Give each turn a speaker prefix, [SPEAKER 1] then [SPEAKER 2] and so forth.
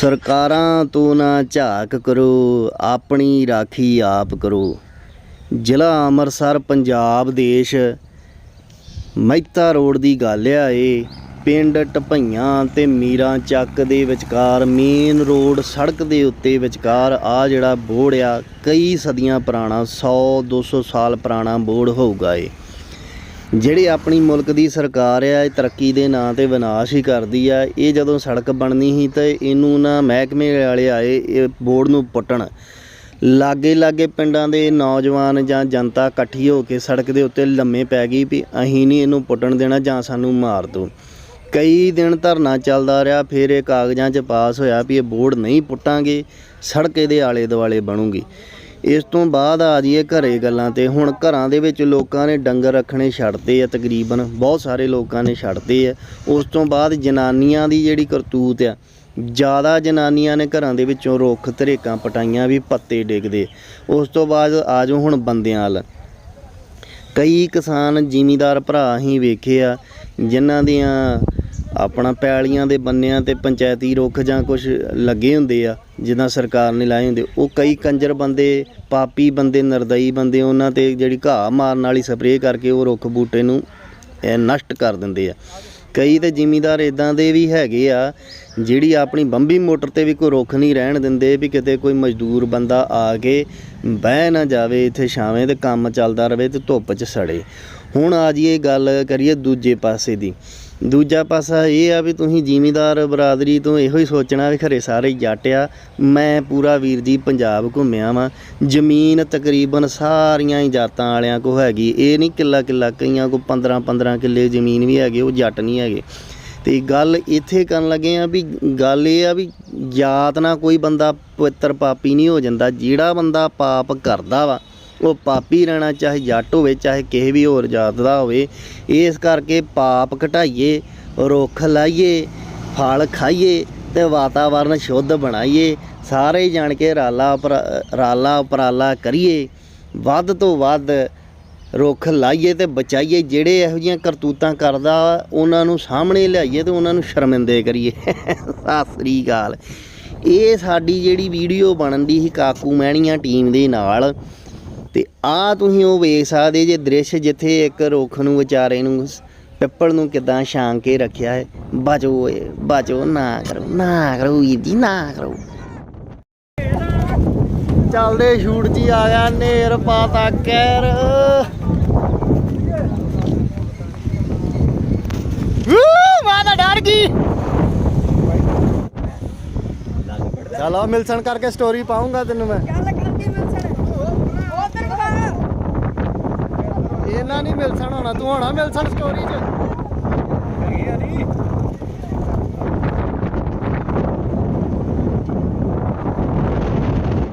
[SPEAKER 1] ਸਰਕਾਰਾਂ ਤੋਂ ਨਾ ਝਾਕ ਕਰੋ, ਆਪਣੀ ਰਾਖੀ ਆਪ ਕਰੋ। ਜ਼ਿਲ੍ਹਾ ਅੰਮ੍ਰਿਤਸਰ, ਪੰਜਾਬ ਦੇਸ਼, ਮਹਿਤਾ ਰੋਡ ਦੀ ਗੱਲ ਆ ਇਹ। ਪਿੰਡ ਟਪਈਆਂ ਤੇ ਮੀਰਾਂ ਚੱਕ ਦੇ ਵਿਚਕਾਰ, ਮੇਨ ਰੋਡ ਸੜਕ ਦੇ ਉੱਤੇ ਵਿਚਕਾਰ ਆ ਜਿਹੜਾ ਬੋੜ ਆ, ਕਈ ਸਦੀਆਂ ਪੁਰਾਣਾ 100 200 ਸਾਲ ਪੁਰਾਣਾ ਬੋੜ ਹੋਊਗਾ ਏ ਜਿਹੜੀ ਆਪਣੀ ਮੁਲਕ ਦੀ ਸਰਕਾਰ ਆ, ਇਹ ਤਰੱਕੀ ਦੇ ਨਾਂ ਤੇ ਵਿਨਾਸ਼ ਹੀ ਕਰਦੀ ਆ, ਇਹ ਜਦੋਂ ਸੜਕ ਬਣਨੀ ਸੀ ਤੇ ਇਹਨੂੰ ਨਾ ਮਹਿਕਮੇ ਵਾਲੇ ਆਏ, ਇਹ ਬੋਰਡ ਨੂੰ ਪੁੱਟਣ। ਲਾਗੇ ਲਾਗੇ ਪਿੰਡਾਂ ਦੇ ਨੌਜਵਾਨ ਜਾਂ ਜਨਤਾ ਇਕੱਠੀ ਹੋ ਕੇ ਸੜਕ ਦੇ ਉੱਤੇ ਲੰਮੇ ਪੈ ਗਈ ਵੀ ਅਸੀਂ ਨਹੀਂ ਇਹਨੂੰ ਪੁੱਟਣ ਦੇਣਾ ਜਾਂ ਸਾਨੂੰ ਮਾਰ ਦਿਓ ਕਈ ਦਿਨ ਧਰਨਾ ਚੱਲਦਾ ਰਿਹਾ, ਫਿਰ ਇਹ ਕਾਗਜ਼ਾਂ 'ਚ ਪਾਸ ਹੋਇਆ ਵੀ ਇਹ ਬੋਰਡ ਨਹੀਂ ਪੁੱਟਾਂਗੇ, ਸੜਕ ਇਹਦੇ ਆਲੇ ਦੁਆਲੇ ਬਣੂਗੀ। ਇਸ ਤੋਂ ਬਾਅਦ ਆ ਜਾਈਏ ਘਰੇ ਗੱਲਾਂ ਤੇ। ਹੁਣ ਘਰਾਂ ਦੇ ਵਿੱਚ ਲੋਕਾਂ ਨੇ ਡੰਗਰ ਰੱਖਣੇ ਛੱਡਤੇ ਆ ਤਕਰੀਬਨ, ਬਹੁਤ ਸਾਰੇ ਲੋਕਾਂ ਨੇ ਛੱਡਤੇ ਆ। ਉਸ ਤੋਂ ਬਾਅਦ ਜਨਾਨੀਆਂ ਦੀ ਜਿਹੜੀ ਕਰਤੂਤ ਆ, ਜ਼ਿਆਦਾ ਜਨਾਨੀਆਂ ਨੇ ਘਰਾਂ ਦੇ ਵਿੱਚੋਂ ਰੁੱਖ ਧਰੇਕਾਂ ਪਟਾਈਆਂ ਵੀ ਪੱਤੇ ਡਿੱਗਦੇ। ਉਸ ਤੋਂ ਬਾਅਦ ਆਜੋ ਹੁਣ ਬੰਦਿਆਂ ਵੱਲ। ਕਈ ਕਿਸਾਨ ਜ਼ਿਮੀਦਾਰ ਭਰਾ ਹੀ ਵੇਖੇ ਆ, ਜਿਨ੍ਹਾਂ ਦੀਆਂ ਆਪਣਾ ਪੈਲੀਆਂ ਦੇ ਬੰਨਿਆਂ ਤੇ ਪੰਚਾਇਤੀ ਰੁੱਖ ਜਾਂ ਕੁਝ ਲੱਗੇ ਹੁੰਦੇ ਆ, ਜਿੱਦਾਂ ਸਰਕਾਰ ਨੇ ਲਾਏ ਹੁੰਦੇ, ਉਹ ਕਈ ਕੰਜਰ ਬੰਦੇ, ਪਾਪੀ ਬੰਦੇ, ਨਰਦਈ ਬੰਦੇ, ਉਹਨਾਂ ਤੇ ਜਿਹੜੀ ਘਾਹ ਮਾਰਨ ਵਾਲੀ ਸਪਰੇਅ ਕਰਕੇ ਉਹ ਰੁੱਖ ਬੂਟੇ ਨੂੰ ਨਸ਼ਟ ਕਰ ਦਿੰਦੇ ਆ। ਕਈ ਤੇ ਜ਼ਿਮੀਦਾਰ ਇਦਾਂ ਦੇ ਵੀ ਹੈਗੇ ਆ, ਜਿਹੜੀ ਆਪਣੀ ਬੰਬੀ ਮੋਟਰ ਤੇ ਵੀ ਕੋਈ ਰੁੱਖ ਨਹੀਂ ਰਹਿਣ ਦਿੰਦੇ ਵੀ ਕਿਤੇ ਕੋਈ ਮਜ਼ਦੂਰ ਬੰਦਾ ਆ ਕੇ ਬਹਿ ਨਾ ਜਾਵੇ, ਇੱਥੇ ਛਾਵੇਂ ਤੇ ਕੰਮ ਚੱਲਦਾ ਰਵੇ ਤੇ ਧੁੱਪ 'ਚ ਸੜੇ। ਹੁਣ ਆ ਜੀ ਇਹ ਗੱਲ ਕਰੀਏ ਦੂਜੇ ਪਾਸੇ ਦੀ। ਦੂਜਾ ਪਾਸਾ ਇਹ ਆ ਵੀ ਤੁਸੀਂ ਜ਼ਿਮੀਂਦਾਰ ਬਰਾਦਰੀ ਤੋਂ ਇਹੋ ਹੀ ਸੋਚਣਾ ਵੀ ਖਰੇ ਸਾਰੇ ਜੱਟ ਆ। ਮੈਂ ਪੂਰਾ ਵੀਰ ਜੀ ਪੰਜਾਬ ਘੁੰਮਿਆ ਵਾਂ। ਜ਼ਮੀਨ ਤਕਰੀਬਨ ਸਾਰੀਆਂ ਹੀ ਜਾਤਾਂ ਵਾਲਿਆਂ ਕੋ ਹੈਗੀ। ਇਹ ਨਹੀਂ ਕਿੱਲਾ ਕਿੱਲਾ, ਕਈਆਂ ਕੋ 15 15 ਕਿੱਲੇ ਜ਼ਮੀਨ ਵੀ ਹੈਗੇ, ਉਹ ਜੱਟ ਨਹੀਂ ਹੈਗੇ। ਤੇ ਗੱਲ ਇੱਥੇ ਕਰਨ ਲੱਗੇ ਆ ਵੀ ਗੱਲ ਇਹ ਆ ਵੀ ਜਾਤ ਨਾਲ ਕੋਈ ਬੰਦਾ ਪਵਿੱਤਰ ਪਾਪੀ ਨਹੀਂ ਹੋ ਜਾਂਦਾ। ਜਿਹੜਾ ਬੰਦਾ ਪਾਪ ਕਰਦਾ ਵਾ ਉਹ ਪਾਪੀ ਰਹਿਣਾ ਚਾਹੇ ਜੱਟ ਹੋਵੇ, ਚਾਹੇ ਕਿਸੇ ਵੀ ਹੋਰ ਜਾਤ ਦਾ ਹੋਵੇ, ਇਸ ਕਰਕੇ ਪਾਪ ਘਟਾਈਏ, ਰੁੱਖ ਲਾਈਏ, ਫਲ ਖਾਈਏ ਤੇ ਵਾਤਾਵਰਨ ਸ਼ੁੱਧ ਬਣਾਈਏ, ਸਾਰੇ ਜਾਣ ਕੇ ਰਾਲਾ ਉਪਰਾ- ਰਾਲਾ ਉਪਰਾਲਾ ਕਰੀਏ, ਵੱਧ ਤੋਂ ਵੱਧ ਰੁੱਖ ਲਾਈਏ ਤੇ ਬਚਾਈਏ, ਜਿਹੜੇ ਇਹੋ ਜਿਹੀਆਂ ਕਰਤੂਤਾਂ ਕਰਦਾ ਉਹਨਾਂ ਨੂੰ ਸਾਹਮਣੇ ਲਿਆਈਏ ਤੇ ਉਹਨਾਂ ਨੂੰ ਸ਼ਰਮਿੰਦੇ ਕਰੀਏ। ਸਤਿ ਸ੍ਰੀ ਅਕਾਲ। ਇਹ ਸਾਡੀ ਜਿਹੜੀ ਵੀਡੀਓ ਬਣਨ ਦੀ ਸੀ ਕਾਕੂ ਮਹਿਣੀਆਂ ਟੀਮ ਦੇ ਨਾਲ ਤੇ ਆ ਤੁਸੀਂ ਉਹ ਵੇਖ ਸਕਦੇ ਜੇ ਦ੍ਰਿਸ਼ ਜਿੱਥੇ ਇੱਕ ਰੁੱਖ ਨੂੰ, ਵਿਚਾਰੇ ਨੂੰ, ਪਿੱਪਲ ਨੂੰ ਕਿਦਾਂ ਛਾਂ ਕੇ ਰੱਖਿਆ ਹੈ। ਬਚੋ ਓਏ ਬਚੋ ਨਾ ਕਰੋ ਨਾ ਕਰੋ ਵੀਰ ਜੀ, ਨਾ ਕਰੋ। ਚੱਲਦੇ ਸ਼ੂਟ ਜੀ, ਆ ਗਿਆ ਨੇਰ ਪਾਤਾ ਕੈਰ। ਮਾਂ ਡਰ ਗਈ ਚਲੋ ਮਿਲਸਣ ਕਰਕੇ ਸਟੋਰੀ ਪਾਉਂਗਾ ਤੈਨੂੰ ਮੈਂ। ਇਹਨਾਂ ਨਹੀਂ ਮਿਲਸਣ ਹੋਣਾ ਤੂੰ ਹੋਣਾ ਮਿਲਸਣ ਸਟੋਰੀ 'ਚ